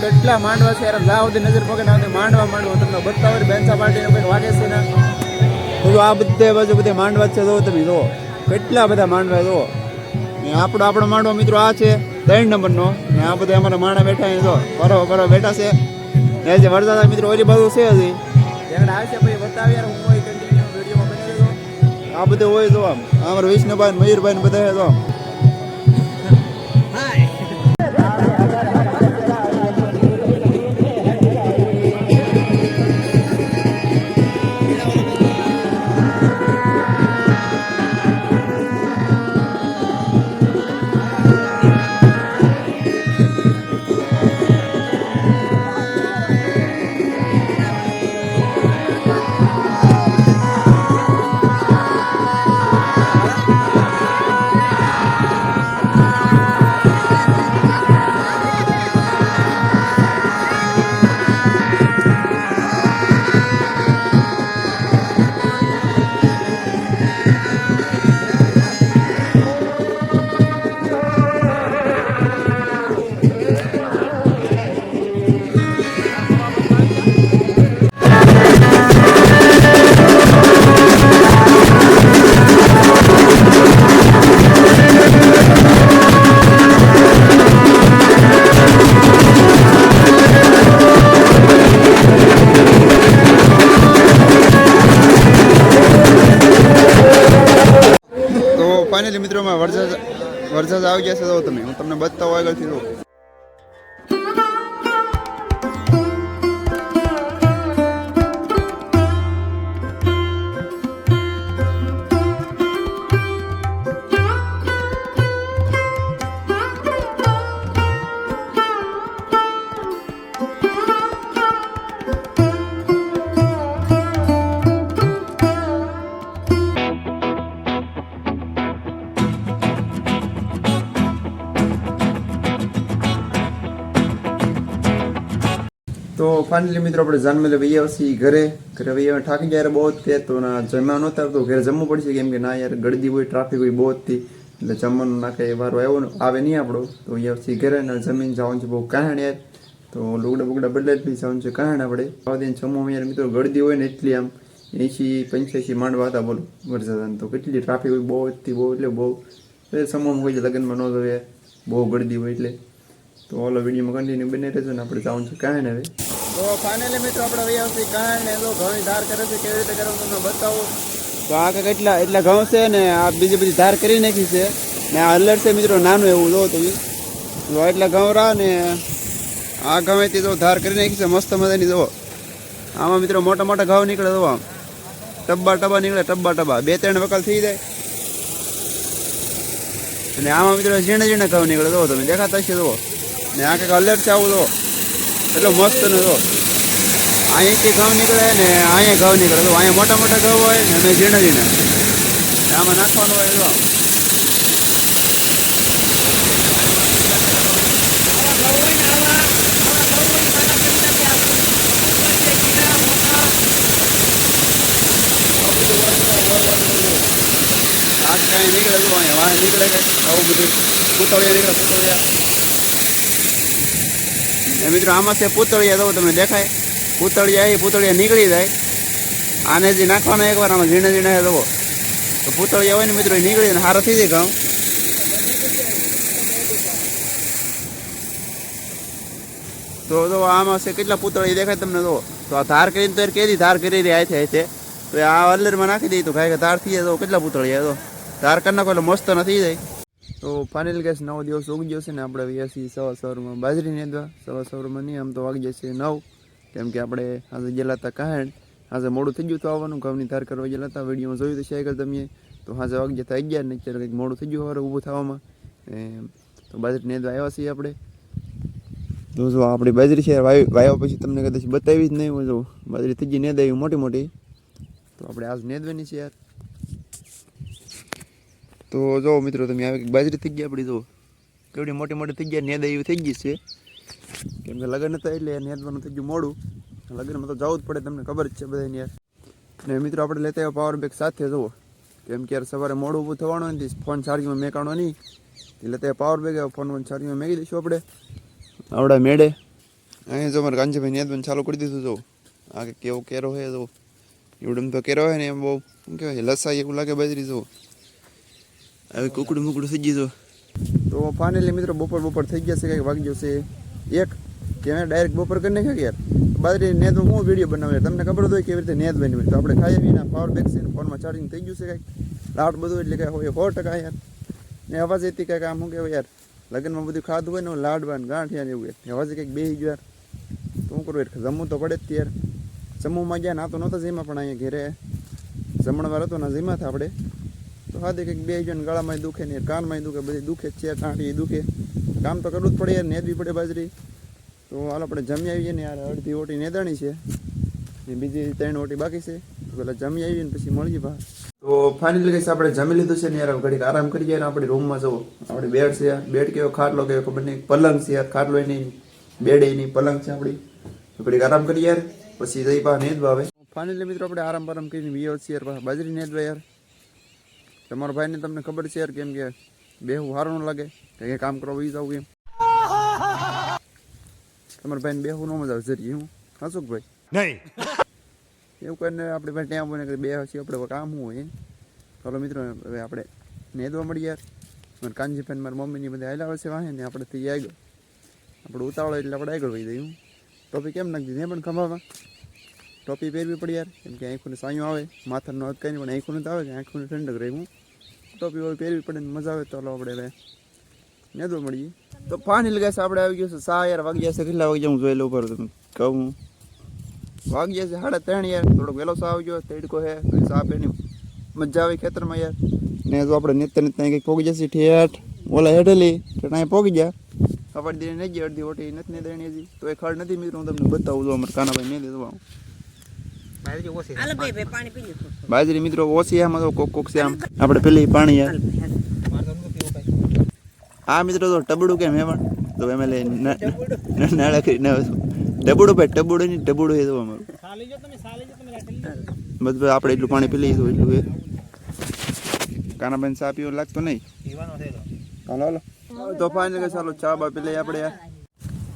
કેટલા માંડવા છે યાર? લાવ નજર પગે ના માંડવા માંડવા. તમને બતાવો બેન્ચા પાર્ટીને કંઈક વાગે છે ને? બધું આ બધે બાજુ બધે માંડવા છે. જો તમે જુઓ, કેટલા બધા માંડવા જુઓ. આપણો આપણો માંડવા મિત્રો આ છે. ત્રણ નંબરનો. ને આ બધા અમારા માણા બેઠા જો. બરો પરો બેઠા છે. ને જે વરસાદ મિત્રો ઓલી બાજુ છે હજી. આગળ આવશે પછી બતાવી યાર હું કોઈ કન્ટિન્યુ વિડીયોમાં બની આ બધું હોય જો આમ. અમારા વિષ્ણુભાઈ ને મયુરભાઈ બધા જો વરસાદ આવી છે તો તમે. હું તમને બતાવું આગળથી ફાઇનલી મિત્રો, આપણે જાનમેલે વહી આવશે ઘરે. ઘરે ભાઈ ઠાકી થાકી ગયા બહુ જ તે, તો ના, જમવા નહોતા તો ઘરે જમવું પડશે, કેમ કે ના યાર, ગળદી હોય ટ્રાફિક હોય બહુ જ હતી. એટલે જમવાનું ના કંઈ વારો આવ્યો આવે નહીં આપણો. તો અહીંયા આવશે ઘરે ને જમીન જવાનું છે બહુ કાહણ યાર. તો લુગડા બુગડા બદલાઈ જ બી જવાનું છે કાહણ આપણે. આવા દિન જમવા યાર, મિત્રો, ગળદી હોય ને એટલી આમ. એંશી પંચ્યાસી માંડવા હતા, બોલો વરસાદ તો. કેટલી ટ્રાફિક હોય, બહુ હતી, બહુ, એટલે બહુ. એ સમયમાં હોય છે, લગ્નમાં ન જોઈએ બહુ ગળદી હોય, એટલે. તો ઓલો વિડીયોમાં કન્ટિન્યુ બને રહેજો ને, આપણે જવાનું છે કાંઈ ને હવે. તો ફાઇનલી મિત્રો આપણે વહી આવશે કાંઈ ને તો ઘઉંની ધાર કરે છે, કેવી રીતે કરવું તમને બતાવું. તો આ કંઈક એટલા એટલા ઘઉં છે ને, આ બીજી બધી ધાર કરી નાખી છે. ને આ અલર છે મિત્રો, નાનું એવું જો તમે. જો એટલા ઘઉં રહ્યા ને, આ ગમેથી તો ધાર કરી નાખી છે, મસ્ત મજાની, જુઓ. આમાં મિત્રો મોટા મોટા ઘઉં નીકળે, જુઓ આમ. ટબ્બા ટબ્બા નીકળે, ટબ્બા ટબ્બા. બે ત્રણ વકલ થઈ જાય. અને આમાં મિત્રો ઝીણે ઝીણે ઘઉં નીકળે, જુઓ તમે. દેખાતા છે જુઓ. ને આ કંઈક અલર છે, આવું, જુઓ. એટલો મસ્ત ને જો. અહીંથી ઘઉં નીકળે ને અહીંયા ઘઉં નીકળે. તો અહીંયા મોટા મોટા ઘઉં હોય ને અમે ઝીણા ઝીણા આમાં નાખવાનું હોય તો આ કાંઈ નીકળે જો અહીંયા. વાહ નીકળે. આવું બધું કુતળિયા નીકળે, પૂતળિયા. એ મિત્રો, આમાં છે પૂતળિયા તો તમે દેખાય, પૂતળિયા એ પૂતળિયા નીકળી જાય. આને જે નાખવાનો એકવાર આમાં ઝીણે ઝીણે જવો તો પૂતળિયા હોય ને મિત્રો, એ નીકળી ને હારો થઈ જાય ઘઉં. તો જો આમાં છે કેટલા પૂતળિયા દેખાય તમને જો તો આ ધાર કરીને તો કેદી ધાર કરી રહી આ છે તો આ અલ્લરમાં નાખી દઈએ તો ખાય ધાર થઈ જાય તો કેટલા પૂતળિયા તો ધાર કરી નાખો એટલે મસ્ત નથી જાય. તો ફાઇનલ ગેસ નવ દિવસ ઉગી જશે ને આપણે વ્યાસી સવા સવારમાં બાજરી નેદવા. સવા સવારમાં નહીં, આમ તો વાગી જશે નવ. કેમ કે આપણે આજે ગયેલા હતા કાહેણ. આજે મોડું થઈ ગયું તો આવવાનું, ઘઉંની ધાર કરવા ગયેલા હતા વિડીયોમાં જોયું તો શેર તમે તો આજે વાગી જતા અગિયાર ને અત્યારે કંઈક મોડું થઈ ગયું હવે ઊભું થવામાં. એમ, તો બાજરી નેદવા આવ્યા છીએ આપણે. તો જો આપણી બાજરી છે વાયો પછી તમને કદાચ બતાવી જ નહીં હું જો બાજરી થઈ ગઈ નેદાવી મોટી મોટી તો આપણે આજ નેદવાની છે યાર. તો જો મિત્રો તમે આવે બાજરી થઈ ગઈ આપણી જો કેવડી મોટી મોટી થઈ ગયા, નેદ એવી થઈ ગઈ છે. કેમ કે લગ્ન હતા એટલે નેદવાનું થઈ ગયું મોડું. લગ્નમાં તો જવું જ પડે, તમને ખબર જ છે બધાને યાર. ને મિત્રો આપણે લેતા આવ્યા પાવર બેગ સાથે, જુઓ. કેમ કે યાર સવારે મોડું ઊભું થવાનું નથી ફોન ચાર્જિંગમાં મેકાણો નહીં. એટલે તે પાવર બેગ ફોન ચાર્જિંગમાં મેકી દઈશું આપણે. આવડા મેળે. અહીંયા જો મારે કાંજીભાઈ નેદવાનું ચાલુ કરી દીધું જો આ કેવો કેરો છે જો એવડમ તો કેરો હોય ને એમ બહુ, શું કહેવાય, લસાઈ એવું લાગે બાજરી જો હવે કુકડું મુકડું થઈ ગયું તો ફાઇનલી મિત્રો બપોર બપોર થઈ ગયા છે, કંઈક વાગી છે. એક, કે ડાયરેક્ટ બપોર કરી નાખ્યા યાર? બાજરી તો હું વીડિયો બનાવે તમને ખબર હોય કેવી રીતે નેદ બની તો આપણે ખાઈ આવીને પાવર બેક છે ફોનમાં ચાર્જિંગ થઈ ગયું છે કંઈક. લાટ બધું એટલે કાંઈ હોય સો ટકા યાર. ને અવાજ એથી કંઈક આમ શું કહેવાય યાર? લગ્નમાં બધું ખાધું હોય ને લાડવાન ગાંઠિયા ને એવું યાર અવાજ કંઈક બેસી ગયો યાર. તો શું કરું યાર જમવું તો પડે જ ત્યારે યાર. જમવામાં ગયા ના તો નહોતા જેમાં પણ અહીંયા ઘેરે. જમણવાર હતો ના જેમાં આપણે. તો હા દે કંઈક બે જણ ગળામાં દુખે ને કાનમાં દુખે, બધી દુખે છે ટાંટી દુખે. કામ તો કરવું જ પડે યાર, નેદવી પડે બાજરી. તો હાલ આપણે જમી આવીએ ને યાર, અડધી ઓટી નેદાણી છે. ને બીજી ત્રણ ઓટી બાકી છે. પેલા જમી આવીએ ને પછી મળીએ બહાર. તો ફાઇનલી કહીશ આપણે જમી લીધું છે ને યાર ઘડીક આરામ કરી જાય ને આપણે રૂમમાં જવો. આપણે બેડ છે બેડ કેવો ખાટલો કેવો ખબર નહીં. પલંગ છે યાર, ખાટલો એની બેડ એ નહીં પલંગ છે આપણી. ઘડીક આરામ કરી યાર, પછી જઈ પા નેદવા આવે ફાઇનલી મિત્રો, આપણે આરામ આરામ કરીને વિયો છે યાર બાજરી નેદવા યાર. તમારા ભાઈને તમને ખબર છે યાર કેમ કે બેહું સારું ન લાગે. કંઈ કામ કરવા વહી જાવ એમ. તમારા ભાઈને બેહું ન મજા આવે જરી હું. હસુક ભાઈ નહીં. એવું કરીને આપણે ભાઈ ત્યાં બને બે હશે આપણે કામ હોય ચાલો મિત્રો હવે આપણે નેદવા મળી યાર. મારા કાનજીભાઈ મારી મમ્મીની બધા આવેલા છે વાહે ને આપણે થઈ આગળ. આપણે ઉતાવળ એટલે આપણે આગળ વહી જઈએ તો ટોપી કેમ નાખી દીધી પણ ખંભામાં ટોપી પહેરવી પડી યાર. કેમ કે આંખોને સાયું આવે, માથાનો હાથ કંઈ પણ આંખોને તો આવે કે આંખોને ઠંડક રહી હું. ટોપી હોય પહેરવી પડે ને મજા આવે તો ચાલો આપણે હવે નેદવા મળીએ. તો પાણી લગાશે આપણે આવી ગયું છે સા યાર વાગી જશે કેટલા વાગ્યા હું જોઈ લઉં પર તમે કહું. વાગી જશે સાડા ત્રણ યાર, થોડોક વહેલો સા આવી ગયો તેડકો હે સા પહેરી મજા આવે ખેતરમાં યાર. ને જો આપણે નીતર નીતર કંઈક પોગી જશે, ઠેઠ, ઓલા હેઠેલી ત્યાં પોગી ગયા. ખબર દે નહીં ગઈ, અડધી ઓટી નથી દેણી હજી. તો એ ખડ નથી મિત્રો, હું તમને બતાવું છું અમારે કાનાભાઈ નહીં દેવા હાલો ભાઈ ભાઈ પાણી પી લીધું બાજરી મિત્રો ઓછી આમાં તો કોક કોક છે આમ. આપણે પેલી પાણી યાર આ મિત્રો તો ટબડું કેમ હે પણ તો એમ લે નાળા કરી ના ટબડું ભાઈ ટબડું નહીં ટબડું એ તો અમારું. બધું આપણે એટલું પાણી પી લઈશું એટલું એ કાનાબેન ચા પીવો લાગતો નહીં? હાલો હાલો. તો ફાઇનલ કે ચાલો ચા બા પી લઈએ આપણે યાર.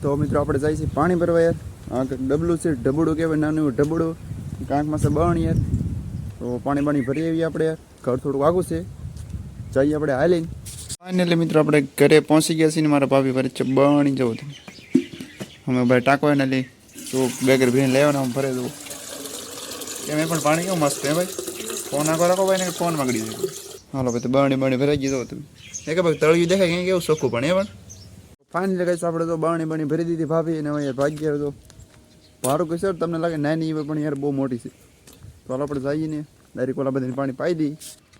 તો મિત્રો આપણે જાય છે પાણી ભરવા યાર. આ ડબલું છે ઢબડું કહેવાય નાનું એવું ઢબડું. કાંકમાં માસે બણ યાર. તો પાણી બાણી ભરી આવીએ આપણે ઘર થોડું આગું છે. જઈએ આપણે હાલીને. ફાઇનલી મિત્રો આપણે ઘરે પહોંચી ગયા છીએ ને મારા ભાભી ભરે છે બણી જવું હતું અમે ભાઈ ટાંકો ને લઈ તો બેગર ભરીને લેવાના ભરે દઉં એમ પણ પાણી કેવું મસ્ત હે ભાઈ? ફોન આગળ રાખો ભાઈ ને ફોન માગડી જાય. હાલો ભાઈ, તો બરણી બરણી ભરાઈ ગયો તો તમે એ કે ભાઈ તળિયું દેખાય કેવું સોખું પણ, એ પણ. ફાઇનલી કહીશું, આપણે તો બરણી બરણી ભરી દીધી ભાભી અને ભાગ્ય તો. કહીશ યાર તમને લાગે નાની હોય પણ યાર બહુ મોટી છે. તો હાલો આપણે જઈએ ને ડાયરેક્ટ ઓલા બધાને પાણી પાઈ દઈ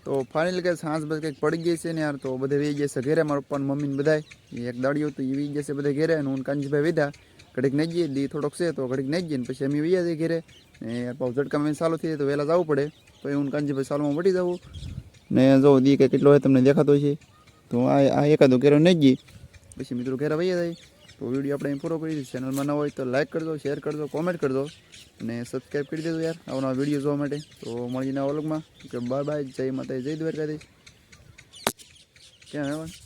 તો ફાઇનલ કે સાંજ બસ કંઈક પડી ગઈ છે ને યાર, તો બધે વહી ગયા છે ઘેરે મારા પપ્પા મમ્મી ને બધાય એક દાડીઓ તો એ વી ગયા છે બધા ઘેરે અને હું કાનજીભાઈ વિધા ઘડીક નહીં જઈએ દી થોડોક છે તો ઘડીક નહીં જઈએ ને પછી અમે વૈયા જઈએ ઘેરે. ને યાર પાછું ઝટકામાં ચાલુ થઈ જાય તો વહેલા જવું પડે. તો હું ને કાનજીભાઈ સાલમાં વટી જવું ને જો દી કે કેટલો હોય તમને દેખાતો છે તો આ આ એકાદો ઘેરો નહીં જઈએ પછી મિત્રો ઘેરા વહી જાય. તો વીડિયો આપણે અહીં પૂરો કરી દઈશું ચેનલમાં ન હોય તો લાઈક કરજો શેર કરજો કોમેન્ટ કરજો અને સબસ્ક્રાઈબ કરી દેજો યાર આવના વીડિયો જોવા માટે. તો મળીને ઓલગમાં કે બાય બાય, જય માતા જય દ્વારકાધીશ. ક્યાં હેવન